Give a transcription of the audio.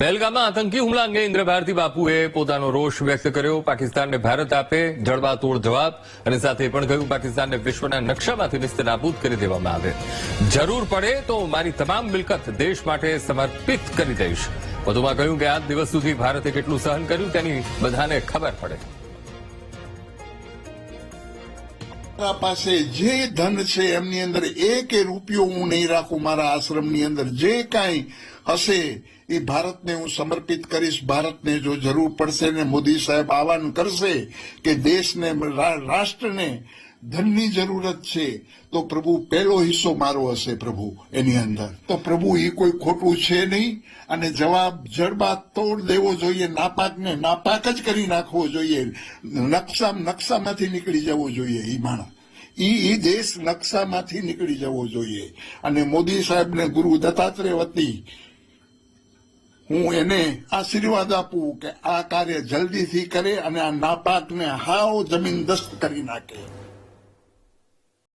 પહેલગામમાં આતંકી હુમલા અંગે ઇન્દ્ર ભારતી બાપુએ પોતાનો રોષ વ્યક્ત કર્યો. પાકિસ્તાનને ભારત આપે જડબાતોડ જવાબ અને સાથે પણ કહ્યું, પાકિસ્તાનને વિશ્વના નકશામાંથી નિસ્તનાબૂદ કરી દેવામાં આવે. જરૂર પડે તો મારી તમામ મિલકત દેશ માટે સમર્પિત કરી દઈશ. વધુમાં કહ્યું કે આજ દિવસ સુધી ભારતે કેટલું સહન કર્યું તેની બધાને ખબર પડે. મારા પાસે જે ધન છે એમની અંદર એક રૂપિયો હું નહીં રાખું મારા આશ્રમની અંદર. જે કાંઈ હશે એ ભારતને હું સમર્પિત કરીશ. ભારતને જો જરૂર પડશે ને મોદી સાહેબ આહવાન કરશે કે દેશને રાષ્ટ્રને ધનની જરૂરત છે. તો પ્રભુ, પહેલો હિસ્સો મારો હશે પ્રભુ, એની અંદર. તો પ્રભુ એ કોઈ ખોટું છે નહીં. અને જવાબ જડબા તોડ દેવો જોઈએ, નાપાકને નાપાક જ કરી નાખવો જોઈએ. નકશા નકશામાંથી નીકળી જવો જોઈએ એ માણસ. ઈ દેશ નકશામાંથી નીકળી જવો જોઈએ. અને મોદી સાહેબને ગુરુ દત્તાત્રેય વતી હું એને આશીર્વાદ આપું કે આ કાર્ય જલ્દીથી કરે અને આ નાપાકને જમીન દસ્ત કરી નાખે.